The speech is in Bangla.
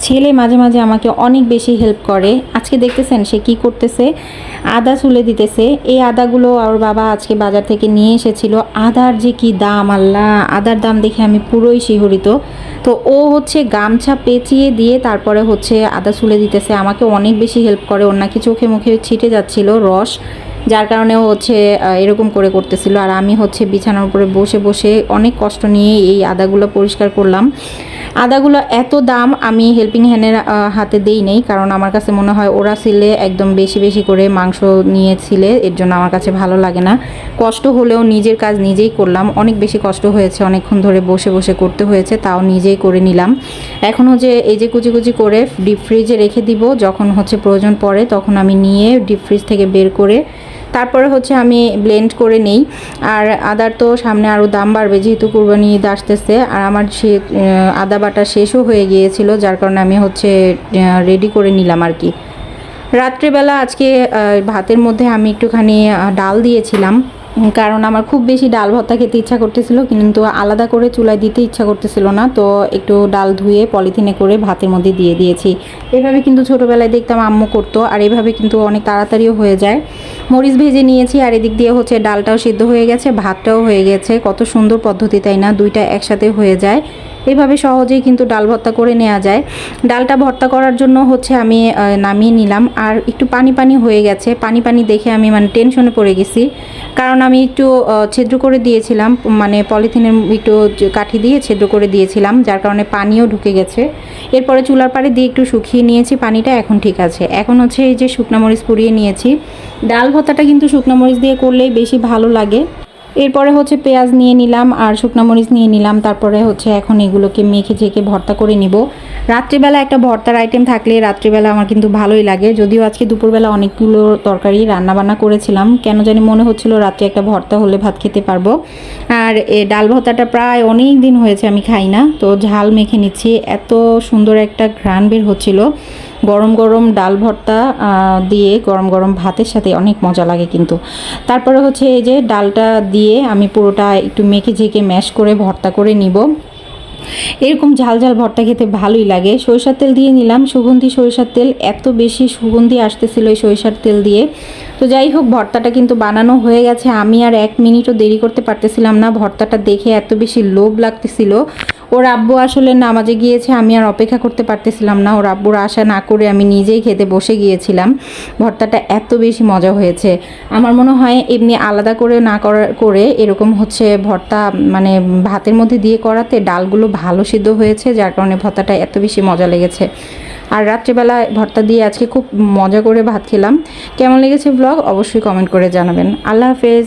ছেলে মাঝে মাঝে আমাকে অনেক বেশি হেল্প করে। আজকে দেখতেছেন সে কি করতেছে? আদা চুলে দিতেছে। এই আদাগুলো আর বাবা আজকে বাজার থেকে নিয়ে এসেছিল। আদার যে কি দাম, আল্লাহ! আদার দাম দেখে আমি পুরোই শিহরিত। তো ও হচ্ছে গামছা পেঁচিয়ে দিয়ে তারপরে হচ্ছে আদা চুলে দিতেছে। আমাকে অনেক বেশি হেল্প করে। ওর নাকি চোখে মুখে ছিটে যাচ্ছিল রস, যার কারণে হচ্ছে এরকম করে করতেছিল। আর আমি হচ্ছে বিছানার উপরে বসে বসে অনেক কষ্ট নিয়ে এই আদাগুলো পরিষ্কার করলাম। আদাগুলো এত দাম আমি হেল্পিং হ্যান্ডের হাতে দেই নেই, কারণ আমার কাছে মনে হয় ওরা ছিলে একদম বেশি বেশি করে মাংস নিয়েছিলে, এর জন্য আমার কাছে ভালো লাগে না। কষ্ট হলেও নিজের কাজ নিজেই করলাম। অনেক বেশি কষ্ট হয়েছে, অনেকক্ষণ ধরে বসে বসে করতে হয়েছে, তাও নিজেই করে নিলাম। এখন হচ্ছে এই যে কুচি কুচি করে ডিপ ফ্রিজে রেখে দিব, যখন হচ্ছে প্রয়োজন পড়ে, তখন আমি নিয়ে ডিপ ফ্রিজ থেকে বের করে তারপরে হচ্ছে আমি ব্লেন্ড করে নেই। আর আদার তো সামনে আরও দাম বাড়বে যেহেতু কুরবানি ঈদ আসতেছে। আর আমার সে আদা বাটা শেষও হয়ে গিয়েছিল, যার কারণে আমি হচ্ছে রেডি করে নিলাম আর কি। রাত্রেবেলা আজকে ভাতের মধ্যে আমি একটুখানি ডাল দিয়েছিলাম। কারণ আমার খুব বেশি ডাল ভর্তা খেতে ইচ্ছা করতেছিল, কিন্তু আলাদা করে চুলায় দিতে ইচ্ছা করতেছিল না, তো একটু ডাল ধুয়ে পলিথিনে করে ভাতের মধ্যে দিয়ে দিয়েছি। এভাবে কিন্তু ছোটোবেলায় দেখতাম আম্মু করতো, আর এভাবে কিন্তু অনেক তাড়াতাড়িও হয়ে যায়। মরিচ ভেজে নিয়েছি, আর এদিক দিয়ে হচ্ছে ডালটাও সিদ্ধ হয়ে গেছে, ভাতটাও হয়ে গেছে। কত সুন্দর পদ্ধতি, তাই না? দুইটা একসাথে হয়ে যায়। এভাবে সহজেই কিন্তু ডাল ভর্তা করে নেওয়া যায়। ডালটা ভর্তা করার জন্য হচ্ছে আমি নামিয়ে নিলাম। আর একটু পানি পানি হয়ে গেছে। পানি পানি দেখে আমি মানে টেনশনে পড়ে গেছি। কারণ আমি একটু ছিদ্র করে দিয়েছিলাম। মানে পলিথিনের একটু কাঠি দিয়ে ছিদ্র করে দিয়েছিলাম, যার কারণে পানিও ঢুকে গেছে। এরপরে চুলার পাড়ে দিয়ে একটু শুকিয়ে নিয়েছি। পানিটা এখন ঠিক আছে। এখন হচ্ছে এই যে শুকনা মরিচ পুড়িয়ে নিয়েছি। ডাল ভর্তাটা কিন্তু শুকনা মরিচ দিয়ে করলেই বেশি ভালো লাগে। এরপরে হচ্ছে পেঁয়াজ নিয়ে নিলাম আর শুকনো মরিচ নিয়ে নিলাম। তারপরে হচ্ছে এখন এগুলোকে মেখে ঝেঁকে ভর্তা করে নিব। রাত্রিবেলা একটা ভর্তার আইটেম থাকলে রাত্রিবেলা আমার কিন্তু ভালোই লাগে। যদিও আজকে দুপুরবেলা অনেকগুলো তরকারি রান্না বান্না করেছিলাম। কেন জানি মনে হচ্ছিল রাত্রে একটা ভর্তা হলে ভাত খেতে পারব। আর এ ডাল ভর্তাটা প্রায় অনেক দিন হয়েছে আমি খাই না। তো ঝাল মেখে নিচ্ছি। এত সুন্দর একটা ঘ্রাণ বের হচ্ছিল। গরম গরম ডাল ভর্তা দিয়ে গরম গরম ভাতের সাথে অনেক মজা লাগে কিন্তু। তারপরে হচ্ছে এই যে ডালটা দিয়ে আমি পুরোটা একটু মেখে ঝেঁকে ম্যাশ করে ভর্তা করে নিব। এরকম ঝাল ঝাল ভর্তা খেতে ভালোই লাগে। সরিষার তেল দিয়ে নিলাম। সুগন্ধি সরিষার তেল, এত বেশি সুগন্ধি আসতেছিল এই সরিষার তেল দিয়ে। তো যাই হোক, ভর্তাটা কিন্তু বানানো হয়ে গেছে। আমি আর এক মিনিটও দেরি করতে পারতেছিলাম না। ভর্তাটা দেখে এত বেশি লোভ লাগতেছিল। ওর আব্বু আসলে নামাজে গিয়েছে, আমি আর অপেক্ষা করতে পারতেছিলাম না। ওর আব্বুর আশা না করে আমি নিজেই খেতে বসে গিয়েছিলাম। ভর্তাটা এত বেশি মজা হয়েছে। আমার মনে হয় এমনি আলাদা করে না করা, করে এরকম হচ্ছে ভর্তা মানে ভাতের মধ্যে দিয়ে করাতে ডালগুলো ভালো সিদ্ধ হয়েছে, যার কারণে ভর্তাটা এত বেশি মজা লেগেছে। আর রাত্রিবেলা ভর্তা দিয়ে আজকে খুব মজা করে ভাত খেলাম। কেমন লেগেছে ব্লগ অবশ্যই কমেন্ট করে জানাবেন। আল্লাহ হাফেজ।